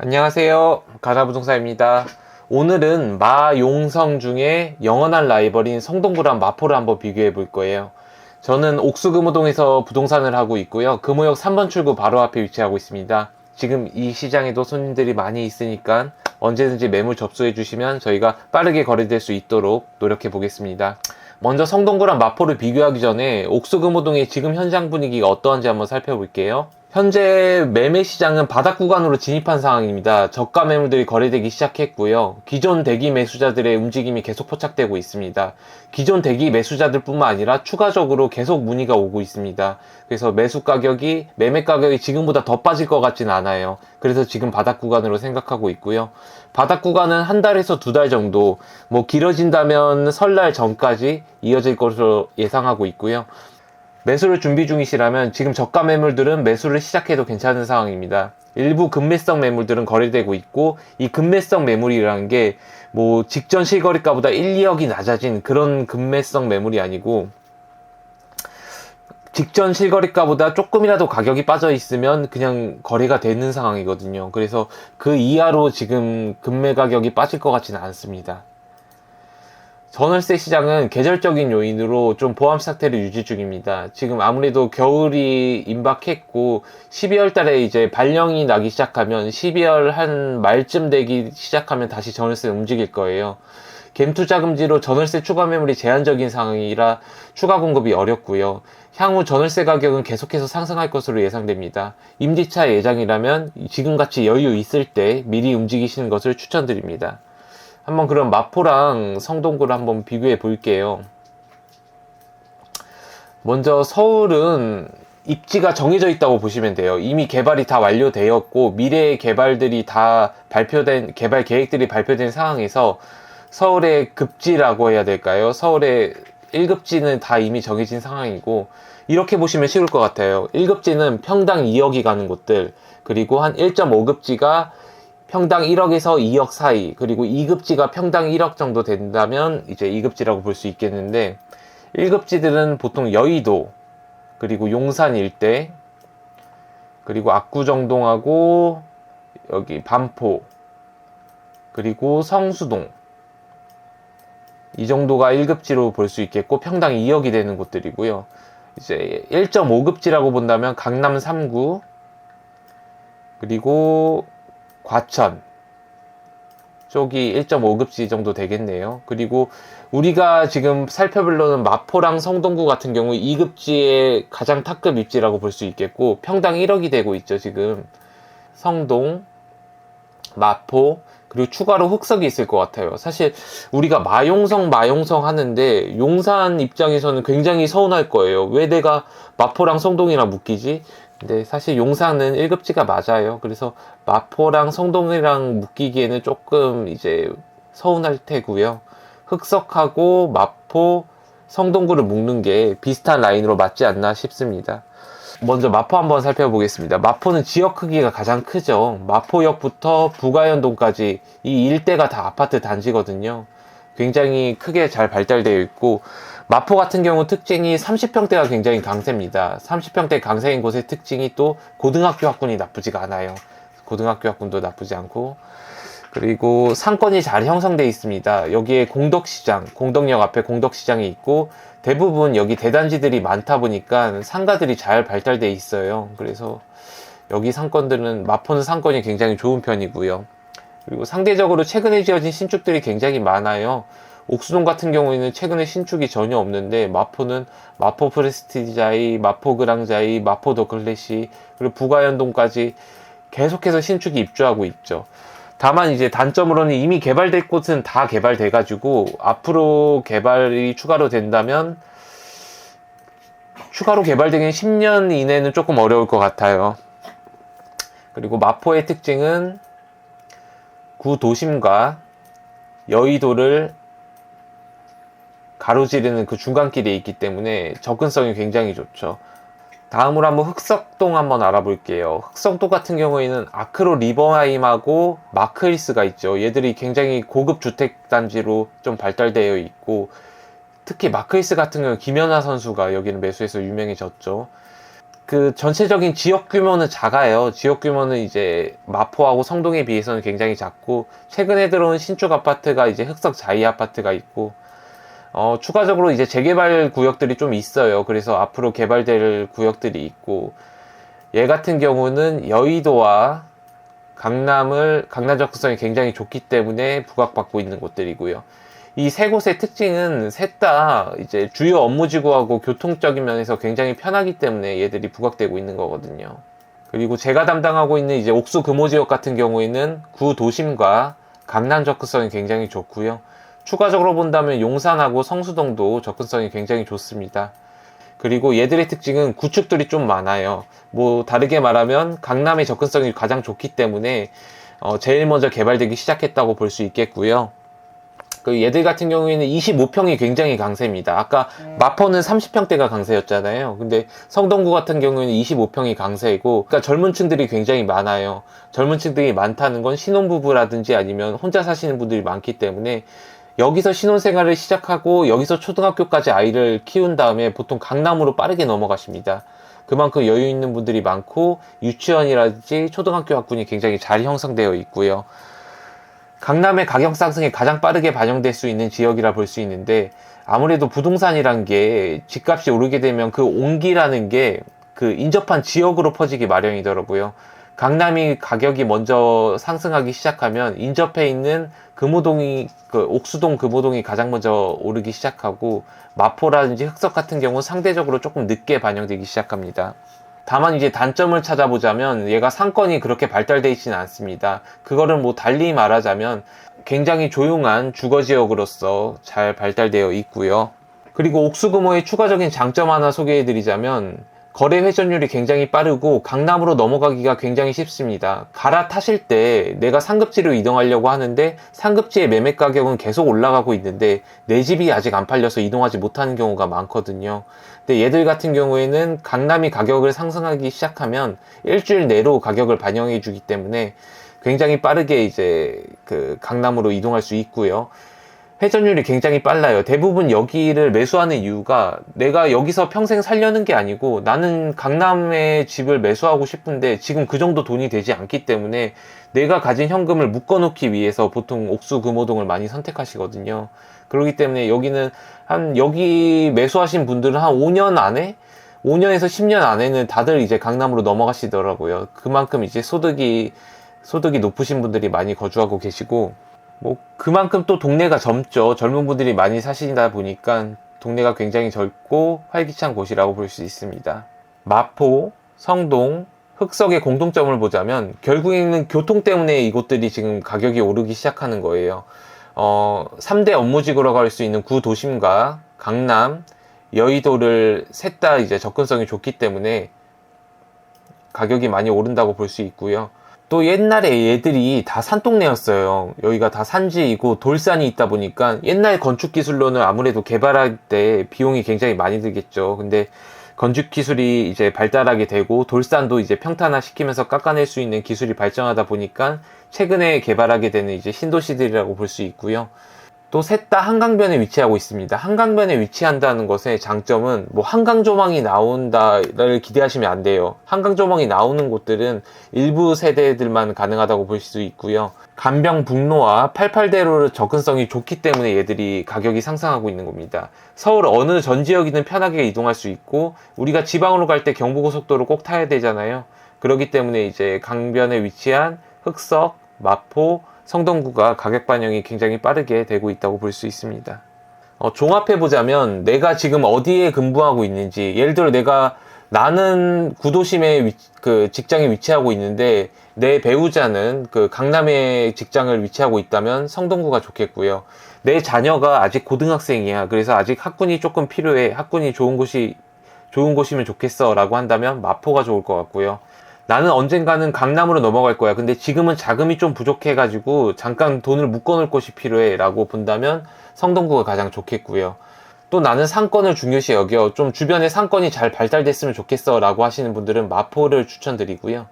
안녕하세요. 가나부동사입니다. 오늘은 마용성 중에 영원한 라이벌인 성동구랑 마포를 한번 비교해 볼 거예요. 저는 옥수금호동에서 부동산을 하고 있고요. 금호역 3번 출구 바로 앞에 위치하고 있습니다. 지금 이 시장에도 손님들이 많이 있으니까 언제든지 매물 접수해 주시면 저희가 빠르게 거래될 수 있도록 노력해 보겠습니다. 먼저 성동구랑 마포를 비교하기 전에 옥수금호동의 지금 현장 분위기가 어떠한지 한번 살펴볼게요. 현재 매매 시장은 바닥 구간으로 진입한 상황입니다. 저가 매물들이 거래되기 시작했고요. 기존 대기 매수자들의 움직임이 계속 포착되고 있습니다. 기존 대기 매수자들 뿐만 아니라 추가적으로 계속 문의가 오고 있습니다. 그래서 매수 가격이 매매 가격이 지금보다 더 빠질 것 같진 않아요. 그래서 지금 바닥 구간으로 생각하고 있고요. 바닥 구간은 한 달에서 두 달 정도, 뭐 길어진다면 설날 전까지 이어질 것으로 예상하고 있고요. 매수를 준비 중이시라면 지금 저가 매물들은 매수를 시작해도 괜찮은 상황입니다. 일부 급매성 매물들은 거래되고 있고 이 급매성 매물이라는 게 뭐 직전 실거래가보다 1, 2억이 낮아진 그런 급매성 매물이 아니고 직전 실거래가보다 조금이라도 가격이 빠져 있으면 그냥 거래가 되는 상황이거든요. 그래서 그 이하로 지금 급매 가격이 빠질 것 같지는 않습니다. 전월세 시장은 계절적인 요인으로 좀 보암 상태를 유지 중입니다. 지금 아무래도 겨울이 임박했고 12월 달에 이제 발령이 나기 시작하면 12월 한 말쯤 되기 시작하면 다시 전월세 움직일 거예요. 갬투자 금지로 전월세 추가 매물이 제한적인 상황이라 추가 공급이 어렵고요. 향후 전월세 가격은 계속해서 상승할 것으로 예상됩니다. 임대차 예정이라면 지금같이 여유 있을 때 미리 움직이시는 것을 추천드립니다. 한번 그럼 마포랑 성동구를 한번 비교해 볼게요. 먼저 서울은 입지가 정해져 있다고 보시면 돼요. 이미 개발이 다 완료되었고 미래의 개발들이 다 발표된 개발 계획들이 발표된 상황에서 서울의 급지라고 해야 될까요? 서울의 1급지는 다 이미 정해진 상황이고 이렇게 보시면 쉬울 것 같아요. 1급지는 평당 2억이 가는 곳들 그리고 한 1.5급지가 평당 1억에서 2억 사이 그리고 2급지가 평당 1억 정도 된다면 이제 2급지라고 볼 수 있겠는데 1급지들은 보통 여의도 그리고 용산 일대 그리고 압구정동하고 여기 반포 그리고 성수동 이 정도가 1급지로 볼 수 있겠고 평당 2억이 되는 곳들이고요. 이제 1.5급지라고 본다면 강남 3구 그리고 과천 쪽이 1.5급지 정도 되겠네요. 그리고 우리가 지금 살펴보려는 마포랑 성동구 같은 경우 2급지의 가장 탑급 입지라고 볼 수 있겠고 평당 1억이 되고 있죠 지금 성동 마포 그리고 추가로 흑석이 있을 것 같아요. 사실 우리가 마용성 마용성 하는데 용산 입장에서는 굉장히 서운할 거예요. 왜 내가 마포랑 성동이랑 묶이지? 근데 사실 용산은 1급지가 맞아요. 그래서 마포랑 성동이랑 묶이기에는 조금 이제 서운할 테고요. 흑석하고 마포, 성동구를 묶는 게 비슷한 라인으로 맞지 않나 싶습니다. 먼저 마포 한번 살펴보겠습니다. 마포는 지역 크기가 가장 크죠. 마포역부터 부가연동까지 이 일대가 다 아파트 단지거든요. 굉장히 크게 잘 발달되어 있고 마포 같은 경우 특징이 30평대가 굉장히 강세입니다. 30평대 강세인 곳의 특징이 또 고등학교 학군이 나쁘지가 않아요. 고등학교 학군도 나쁘지 않고 그리고 상권이 잘 형성되어 있습니다. 여기에 공덕시장, 공덕역 앞에 공덕시장이 있고 대부분 여기 대단지들이 많다 보니까 상가들이 잘 발달되어 있어요. 그래서 여기 상권들은 마포는 상권이 굉장히 좋은 편이고요. 그리고 상대적으로 최근에 지어진 신축들이 굉장히 많아요. 옥수동 같은 경우에는 최근에 신축이 전혀 없는데 마포는 마포 프레스티자이, 마포 그랑자이, 마포 더클래시 그리고 부가연동까지 계속해서 신축이 입주하고 있죠. 다만 이제 단점으로는 이미 개발될 곳은 다 개발돼 가지고 앞으로 개발이 추가로 된다면 추가로 개발되긴 10년 이내는 조금 어려울 것 같아요. 그리고 마포의 특징은 구 도심과 여의도를 가로지르는 그 중간길에 있기 때문에 접근성이 굉장히 좋죠. 다음으로 한번 흑석동 한번 알아볼게요. 흑석동 같은 경우에는 아크로 리버하임하고 마크리스가 있죠. 얘들이 굉장히 고급 주택 단지로 좀 발달되어 있고 특히 마크리스 같은 경우 김연아 선수가 여기는 매수해서 유명해졌죠. 그 전체적인 지역 규모는 작아요. 지역 규모는 이제 마포하고 성동에 비해서는 굉장히 작고 최근에 들어온 신축 아파트가 이제 흑석 자이 아파트가 있고 어, 추가적으로 이제 재개발 구역들이 좀 있어요. 그래서 앞으로 개발될 구역들이 있고 얘 같은 경우는 여의도와 강남을 강남 접근성이 굉장히 좋기 때문에 부각받고 있는 곳들이고요. 이 세 곳의 특징은 셋 다 이제 주요 업무지구하고 교통적인 면에서 굉장히 편하기 때문에 얘들이 부각되고 있는 거거든요. 그리고 제가 담당하고 있는 이제 옥수 금호 지역 같은 경우에는 구 도심과 강남 접근성이 굉장히 좋고요. 추가적으로 본다면 용산하고 성수동도 접근성이 굉장히 좋습니다. 그리고 얘들의 특징은 구축들이 좀 많아요. 뭐 다르게 말하면 강남의 접근성이 가장 좋기 때문에 어, 제일 먼저 개발되기 시작했다고 볼 수 있겠고요. 그 얘들 같은 경우에는 25평이 굉장히 강세입니다. 아까 마포는 30평대가 강세였잖아요. 근데 성동구 같은 경우에는 25평이 강세이고, 그러니까 젊은 층들이 굉장히 많아요. 젊은 층들이 많다는 건 신혼부부라든지 아니면 혼자 사시는 분들이 많기 때문에 여기서 신혼생활을 시작하고 여기서 초등학교까지 아이를 키운 다음에 보통 강남으로 빠르게 넘어가십니다. 그만큼 여유 있는 분들이 많고 유치원이라든지 초등학교 학군이 굉장히 잘 형성되어 있고요. 강남의 가격 상승이 가장 빠르게 반영될 수 있는 지역이라 볼 수 있는데 아무래도 부동산이란 게 집값이 오르게 되면 그 온기라는 게 그 인접한 지역으로 퍼지기 마련이더라고요. 강남이 가격이 먼저 상승하기 시작하면 인접해 있는 금호동이 그 옥수동 금호동이 가장 먼저 오르기 시작하고 마포라든지 흑석 같은 경우 는 상대적으로 조금 늦게 반영되기 시작합니다. 다만 이제 단점을 찾아보자면 얘가 상권이 그렇게 발달되어 있지는 않습니다. 그거를 뭐 달리 말하자면 굉장히 조용한 주거 지역으로서 잘 발달되어 있고요. 그리고 옥수금호의 추가적인 장점 하나 소개해 드리자면 거래 회전율이 굉장히 빠르고 강남으로 넘어가기가 굉장히 쉽습니다. 갈아타실 때 내가 상급지로 이동하려고 하는데 상급지의 매매 가격은 계속 올라가고 있는데 내 집이 아직 안 팔려서 이동하지 못하는 경우가 많거든요. 근데 얘들 같은 경우에는 강남이 가격을 상승하기 시작하면 일주일 내로 가격을 반영해 주기 때문에 굉장히 빠르게 이제 그 강남으로 이동할 수 있고요. 회전율이 굉장히 빨라요. 대부분 여기를 매수하는 이유가 내가 여기서 평생 살려는 게 아니고 나는 강남에 집을 매수하고 싶은데 지금 그 정도 돈이 되지 않기 때문에 내가 가진 현금을 묶어놓기 위해서 보통 옥수 금호동을 많이 선택하시거든요. 그렇기 때문에 여기는 한 여기 매수하신 분들은 한 5년 안에 5년에서 10년 안에는 다들 이제 강남으로 넘어가시더라고요. 그만큼 이제 소득이 소득이 높으신 분들이 많이 거주하고 계시고 뭐 그만큼 또 동네가 젊죠. 젊은 분들이 많이 사시다 보니까 동네가 굉장히 젊고 활기찬 곳이라고 볼 수 있습니다. 마포, 성동, 흑석의 공통점을 보자면 결국에는 교통 때문에 이곳들이 지금 가격이 오르기 시작하는 거예요. 어, 3대 업무지구라고 할수 있는 구도심과 강남, 여의도를 셋 다 이제 접근성이 좋기 때문에 가격이 많이 오른다고 볼 수 있고요. 또 옛날에 얘들이 다 산동네였어요. 여기가 다 산지이고 돌산이 있다 보니까 옛날 건축 기술로는 아무래도 개발할 때 비용이 굉장히 많이 들겠죠. 근데 건축 기술이 이제 발달하게 되고 돌산도 이제 평탄화 시키면서 깎아낼 수 있는 기술이 발전하다 보니까 최근에 개발하게 되는 이제 신도시들이라고 볼 수 있고요. 또 셋 다 한강변에 위치하고 있습니다. 한강변에 위치한다는 것의 장점은 뭐 한강 조망이 나온다를 기대하시면 안 돼요. 한강 조망이 나오는 곳들은 일부 세대들만 가능하다고 볼 수 있고요. 간병북로와 88대로 접근성이 좋기 때문에 얘들이 가격이 상승하고 있는 겁니다. 서울 어느 전 지역이든 편하게 이동할 수 있고 우리가 지방으로 갈 때 경부고속도로 꼭 타야 되잖아요. 그렇기 때문에 이제 강변에 위치한 흑석, 마포, 성동구가 가격 반영이 굉장히 빠르게 되고 있다고 볼 수 있습니다. 어, 종합해 보자면 내가 지금 어디에 근무하고 있는지 예를 들어 내가 나는 구도심에 위, 그 직장에 위치하고 있는데 내 배우자는 그 강남에 직장을 위치하고 있다면 성동구가 좋겠고요. 내 자녀가 아직 고등학생이야. 그래서 아직 학군이 조금 필요해. 학군이 좋은 곳이 좋은 곳이면 좋겠어라고 한다면 마포가 좋을 것 같고요. 나는 언젠가는 강남으로 넘어갈 거야. 근데 지금은 자금이 좀 부족해가지고 잠깐 돈을 묶어놓을 곳이 필요해. 라고 본다면 성동구가 가장 좋겠고요. 또 나는 상권을 중요시 여겨. 좀 주변에 상권이 잘 발달됐으면 좋겠어. 라고 하시는 분들은 마포를 추천드리고요.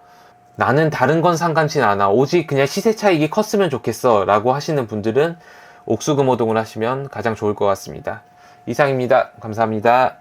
나는 다른 건 상관치 않아. 오직 그냥 시세 차익이 컸으면 좋겠어. 라고 하시는 분들은 옥수금호동을 하시면 가장 좋을 것 같습니다. 이상입니다. 감사합니다.